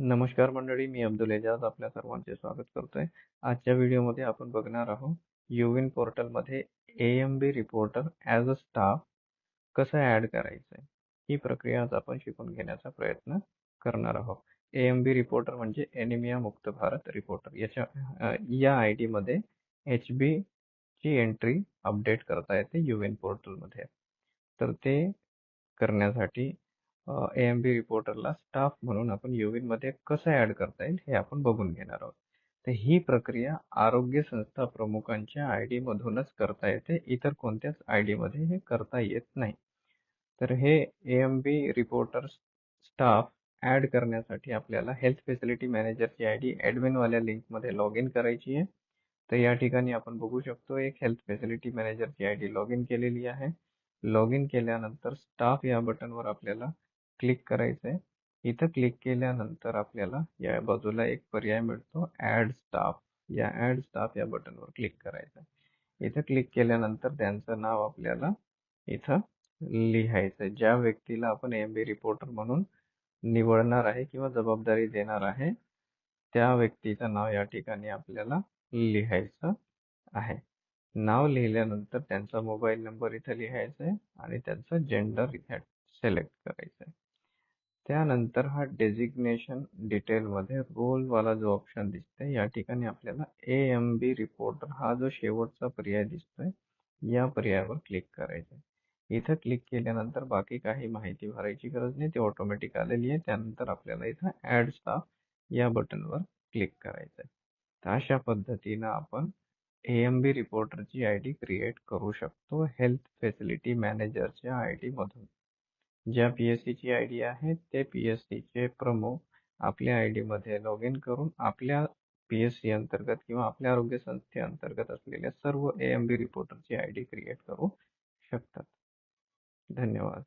नमस्कार मंडळी, मी अब्दुल एजाज आपल्या सर्वांचे स्वागत करतोय. आजच्या व्हिडिओमध्ये आपण बघणार आहोत युविन पोर्टलमध्ये A M B reporter as a staff कसं ॲड करायचं ही प्रक्रिया आज आपण शिकून घेण्याचा प्रयत्न करणार आहोत. ए-एम-बी रिपोर्टर म्हणजे एनिमिया मुक्त भारत रिपोर्टर. याच्या या आय डीमध्ये एच बी ची एंट्री अपडेट करता येते युविन पोर्टलमध्ये. तर ते करण्यासाठी ए एम बी रिपोर्टरला स्टाफ म्हणून आपण युविन मध्ये कसं ऍड करता येईल हे आपण बघून घेणार आहोत. तर ही प्रक्रिया आरोग्य संस्था प्रमुखांच्या आय डी मधूनच करता येते. इतर कोणत्याच आय डी मध्ये हे करता येत नाही. तर हे A M B reporter staff add करण्यासाठी आपल्याला हेल्थ फॅसिलिटी मॅनेजरची आय डी ऍडमिन वाल्या लिंक मध्ये लॉग इन करायची आहे. तर या ठिकाणी आपण बघू शकतो, एक हेल्थ फॅसिलिटी मॅनेजरची आय डी लॉग इन केलेली आहे. लॉग इन केल्यानंतर स्टाफ या बटनवर आपल्याला क्लिक करायचं आहे. क्लिक केल्यानंतर आपल्याला बाजूला एक पर्याय मिळतो ऍड स्टाफ या ऍड स्टाफ या बटनवर क्लिक करायचं आहे. क्लिक केल्यानंतर त्यांचं नाव आपल्याला इथं लिहायचं. ज्या व्यक्तीला आपण एम बी रिपोर्टर म्हणून निवडणार आहे किंवा जबाबदारी देणार आहे, त्या व्यक्तीचं नाव या आपल्याला लिहायचं आहे. नाव लिहिल्यानंतर मोबाईल नंबर इथं लिहायचा आहे आणि त्यांचं जेंडर. त्यानंतर हा डेजिग्नेशन रोल वाला जो ऑप्शन दिसतोय या ठिकाणी आपल्याला ए एम बी रिपोर्टर हा जो शेवटचा पर्याय दिसतोय या पर्यायावर क्लिक करायचं आहे. इथं क्लिक केल्यानंतर बाकी काही माहिती भरायची गरज नाही ती ऑटोमॅटिक आलेली आहे त्यानंतर आपल्याला इथं ऍड स्टाफ या बटनवर क्लिक करायचं आहे. तर अशा पद्धतीनं आपण ए एम बी रिपोर्टरची आय डी क्रिएट करू शकतो हेल्थ फॅसिलिटी मॅनेजरच्या आय डी मधून. ज्या पी एस ची आय डी आहे ते पी एस चे प्रमुख आपल्या आय डीमध्ये लॉग इन करून आपल्या पी एस सी अंतर्गत किंवा आपल्या आरोग्य संस्थेअंतर्गत असलेल्या सर्व ए एम बी रिपोर्टरची आय डी क्रिएट करू शकतात. धन्यवाद.